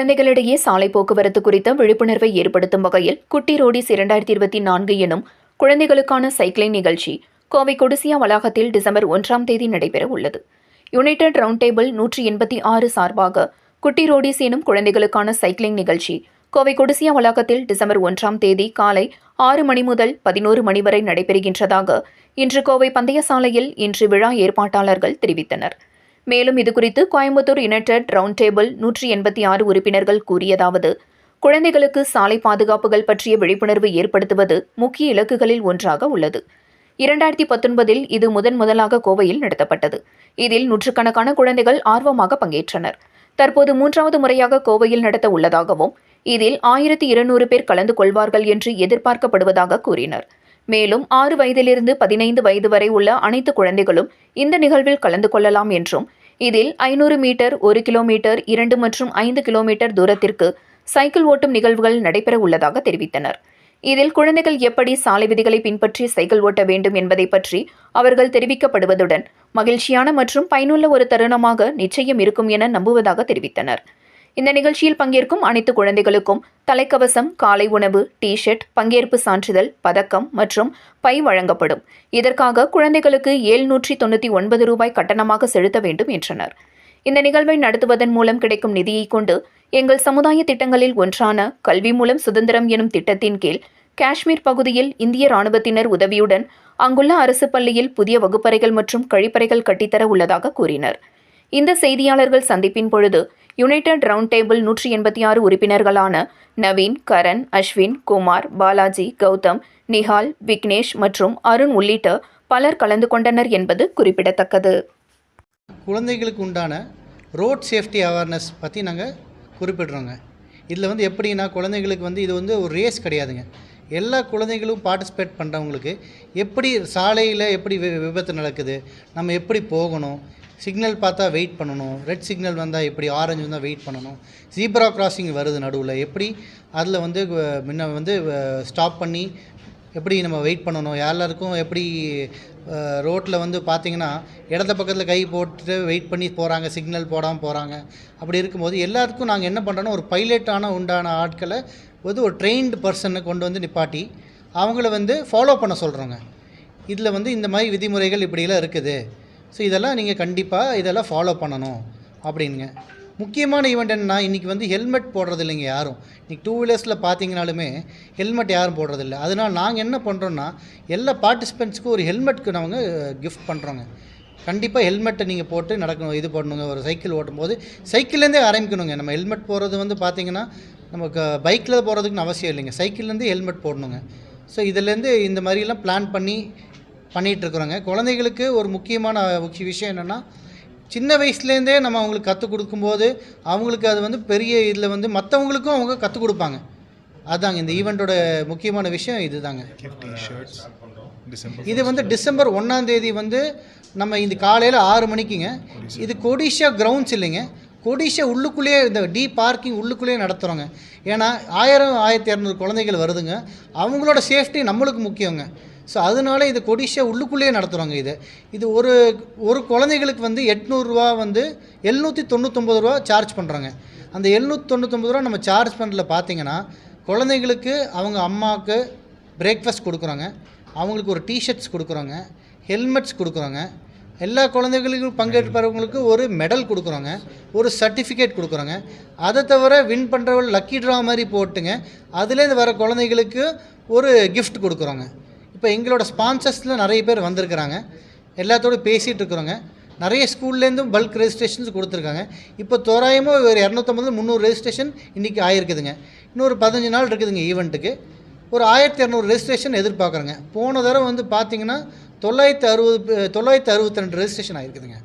குழந்தைகளிடையே சாலை போக்குவரத்து குறித்த விழிப்புணர்வை ஏற்படுத்தும் வகையில் குட்டி ரோடிஸ் இரண்டாயிரத்தி இருபத்தி நான்கு எனும் குழந்தைகளுக்கான சைக்கிளிங் நிகழ்ச்சி கோவை கொடிசியா வளாகத்தில் டிசம்பர் ஒன்றாம் தேதி நடைபெற உள்ளது. யுனைடெட் ரவுண்ட் டேபிள் நூற்றி எண்பத்தி ஆறு சார்பாக குட்டி ரோடிஸ் எனும் குழந்தைகளுக்கான சைக்கிளிங் நிகழ்ச்சி கோவை கொடிசியா வளாகத்தில் டிசம்பர் ஒன்றாம் தேதி காலை ஆறு மணி முதல் பதினோரு மணி வரை நடைபெறுகின்றதாக இன்று கோவை பந்தய சாலையில் இன்று விழா ஏற்பாட்டாளர்கள் தெரிவித்தனர். மேலும் இதுகுறித்து கோயம்புத்தூர் யுனைடெட் ரவுண்ட் டேபிள் நூற்றி எண்பத்தி ஆறு உறுப்பினர்கள் கூறியதாவது குழந்தைகளுக்கு சாலை பாதுகாப்புகள் பற்றிய விழிப்புணர்வு ஏற்படுத்துவது முக்கிய இலக்குகளில் ஒன்றாக உள்ளது. இரண்டாயிரத்தி பத்தொன்பதில் இது முதன் முதலாக கோவையில் நடத்தப்பட்டது. இதில் நூற்றுக்கணக்கான குழந்தைகள் ஆர்வமாக பங்கேற்றனர். தற்போது மூன்றாவது முறையாக கோவையில் நடத்த உள்ளதாகவும் இதில் ஆயிரத்தி இருநூறு பேர் கலந்து கொள்வார்கள் என்று எதிர்பார்க்கப்படுவதாக கூறினர். மேலும் ஆறு வயதிலிருந்து பதினைந்து வயது வரை உள்ள அனைத்து குழந்தைகளும் இந்த நிகழ்வில் கலந்து கொள்ளலாம் என்றும் இதில் ஐநூறு மீட்டர் ஒரு கிலோமீட்டர் இரண்டு மற்றும் ஐந்து கிலோமீட்டர் தூரத்திற்கு சைக்கிள் ஓட்டும் நிகழ்வுகள் நடைபெற உள்ளதாக தெரிவித்தனர். இதில் குழந்தைகள் எப்படி சாலை விதிகளை பின்பற்றி சைக்கிள் ஓட்ட வேண்டும் என்பதை பற்றி அவர்கள் தெரிவிக்கப்படுவதுடன் மகிழ்ச்சியான மற்றும் பயனுள்ள ஒரு தருணமாக நிச்சயம் இருக்கும் என நம்புவதாக தெரிவித்தனர். இந்த நிகழ்ச்சியில் பங்கேற்கும் அனைத்து குழந்தைகளுக்கும் தலைக்கவசம் காலை உணவு டி ஷர்ட் பங்கேற்பு சான்றிதழ் பதக்கம் மற்றும் பை வழங்கப்படும். இதற்காக குழந்தைகளுக்கு ஏழ்நூற்றி தொண்ணூற்றி ஒன்பது ரூபாய் கட்டணமாக செலுத்த வேண்டும் என்றனர். இந்த நிகழ்வை நடத்துவதன் மூலம் கிடைக்கும் நிதியை கொண்டு எங்கள் சமுதாய திட்டங்களில் ஒன்றான கல்வி மூலம் சுதந்திரம் எனும் திட்டத்தின் கீழ் காஷ்மீர் பகுதியில் இந்திய ராணுவத்தினர் உதவியுடன் அங்குள்ள அரசு பள்ளியில் புதிய வகுப்பறைகள் மற்றும் கழிப்பறைகள் கட்டித்தர உள்ளதாக கூறினர். இந்த செய்தியாளர்கள் சந்திப்பின் பொழுது யுனைடெட் ரவுண்ட் டேபிள் நூற்றி எண்பத்தி ஆறு உறுப்பினர்களான நவீன் கரண் அஸ்வின் குமார் பாலாஜி கௌதம் நிஹால் விக்னேஷ் மற்றும் அருண் உள்ளிட்ட பலர் கலந்து கொண்டனர் என்பது குறிப்பிடத்தக்கது. குழந்தைகளுக்கு உண்டான ரோட் சேஃப்டி அவேர்னஸ் பற்றி நாங்கள் குறிப்பிடுறோங்க. இதில் வந்து எப்படின்னா குழந்தைங்களுக்கு வந்து இது வந்து ஒரு ரேஸ் கிடையாதுங்க. எல்லா குழந்தைகளும் பார்ட்டிசிபேட் பண்ணுறவங்களுக்கு எப்படி சாலையில் எப்படி வி- விபத்து நடக்குது நம்ம எப்படி போகணும் சிக்னல் பார்த்தா வெயிட் பண்ணணும். ரெட் சிக்னல் வந்தால் எப்படி? ஆரஞ்சு வந்தால் வெயிட் பண்ணணும். ஜீப்ரா கிராசிங் வருது நடுவில். எப்படி? அதில் வந்து முன்ன வந்து ஸ்டாப் பண்ணி எப்படி நம்ம வெயிட் பண்ணணும்? எல்லாருக்கும் எப்படி ரோட்டில் வந்து பார்த்தீங்கன்னா இடத்த பக்கத்தில் கை போட்டுட்டு வெயிட் பண்ணி போகிறாங்க சிக்னல் போடாமல் போகிறாங்க அப்படி இருக்கும்போது எல்லாருக்கும் நாங்கள் என்ன பண்ணுறோன்னா ஒரு பைலட்டான உண்டான ஆட்களை வந்து ஒரு ட்ரெயின்டு பர்சனை கொண்டு வந்து நிப்பாட்டி அவங்கள வந்து ஃபாலோ பண்ண சொல்கிறோங்க இதில் வந்து இந்த மாதிரி விதிமுறைகள் இப்படியெல்லாம் இருக்குது. ஸோ இதெல்லாம் நீங்கள் கண்டிப்பாக இதெல்லாம் ஃபாலோ பண்ணணும் அப்படிங்க முக்கியமான ஈவெண்ட் என்னென்னா இன்றைக்கி வந்து ஹெல்மெட் போடுறது இல்லைங்க யாரும். இன்றைக்கி டூ வீலர்ஸில் பார்த்தீங்கனாலுமே ஹெல்மெட் யாரும் போடுறதில்ல அதனால் நாங்கள் என்ன பண்ணுறோன்னா எல்லா பார்ட்டிசிபெண்ட்ஸுக்கும் ஒரு ஹெல்மெட்க்கு நாங்கள் கிஃப்ட் பண்ணுறோங்க கண்டிப்பாக ஹெல்மெட்டை நீங்கள் போட்டு நடக்கணும் இது பண்ணணுங்க ஒரு சைக்கிள் ஓட்டும்போது சைக்கிள்லேருந்தே ஆரம்பிக்கணுங்க. நம்ம ஹெல்மெட் போடுறது வந்து பார்த்திங்கன்னா நமக்கு பைக்கில் போகிறதுக்குன்னு அவசியம் இல்லைங்க. சைக்கிள்லேருந்து ஹெல்மெட் போடணுங்க. ஸோ இதுலேருந்து இந்த மாதிரிலாம் பிளான் பண்ணி பண்ணிகிட்ருக்குறோங்க. குழந்தைகளுக்கு ஒரு முக்கியமான முக்கிய விஷயம் என்னென்னா சின்ன வயசுலேருந்தே நம்ம அவங்களுக்கு கற்றுக் கொடுக்கும்போது அவங்களுக்கு அது வந்து பெரிய இதில் வந்து மற்றவங்களுக்கும் அவங்க கற்றுக் கொடுப்பாங்க. அதாங்க இந்த ஈவெண்ட்டோட முக்கியமான விஷயம் இதுதாங்க. இது வந்து டிசம்பர் ஒன்றாம் தேதி வந்து நம்ம இந்த காலையில் ஆறு மணிக்குங்க. இது கொடிஷா கிரவுண்ட்ஸ் இல்லைங்க. கொடிஷா உள்ளுக்குள்ளேயே இந்த டி பார்க்கிங் உள்ளுக்குள்ளேயே நடத்துகிறோங்க ஏன்னா ஆயிரம் ஆயிரத்தி இரநூறு குழந்தைகள் வருதுங்க. அவங்களோட சேஃப்டி நம்மளுக்கு முக்கியங்க. ஸோ அதனால இது கொடிஷா உள்ளுக்குள்ளேயே நடத்துகிறாங்க இது. இது ஒரு ஒரு குழந்தைகளுக்கு வந்து எட்நூறுரூவா வந்து எழுநூற்றி தொண்ணூத்தொம்பது ரூபா சார்ஜ் பண்ணுறோங்க அந்த எழுநூற்றி தொண்ணூத்தொம்பது ரூபா நம்ம சார்ஜ் பண்ணல பார்த்தீங்கன்னா குழந்தைங்களுக்கு அவங்க அம்மாவுக்கு பிரேக்ஃபாஸ்ட் கொடுக்குறோங்க. அவங்களுக்கு ஒரு டிஷர்ட்ஸ் கொடுக்குறோங்க. ஹெல்மெட்ஸ் கொடுக்குறோங்க. எல்லா குழந்தைகளுக்கும் பங்கேற்பவங்களுக்கு ஒரு மெடல் கொடுக்குறோங்க. ஒரு சர்டிஃபிகேட் கொடுக்குறோங்க. அதை தவிர வின் பண்ணுறவங்க லக்கி ட்ரா மாதிரி போட்டுங்க. அதுலேருந்து வர குழந்தைகளுக்கு ஒரு கிஃப்ட் கொடுக்குறோங்க. இப்போ எங்களோட ஸ்பான்சர்ஸில் நிறைய பேர் வந்திருக்கிறாங்க. எல்லாத்தோடு பேசிகிட்டு இருக்கிறோங்க. நிறைய ஸ்கூல்லேருந்தும் பல்க் ரெஜிஸ்ட்ரேஷன்ஸ் கொடுத்துருக்காங்க. இப்போ தோராயமாக ஒரு இரநூத்தம்பது முந்நூறு ரெஜிஸ்ட்ரேஷன் இன்றைக்கி ஆயிருக்குதுங்க. இன்னொரு பதினஞ்சு நாள் இருக்குதுங்க ஈவெண்ட்டுக்கு ஒரு ஆயிரத்தி இரநூறு ரெஜிஸ்ட்ரேஷன் எதிர்பார்க்குறேங்க. போன தடவை வந்து பார்த்தீங்கன்னா தொள்ளாயிரத்தி அறுபது தொள்ளாயிரத்தி அறுபத்தி ரெண்டு ரெஜிஸ்ட்ரேஷன் ஆயிருக்குதுங்க.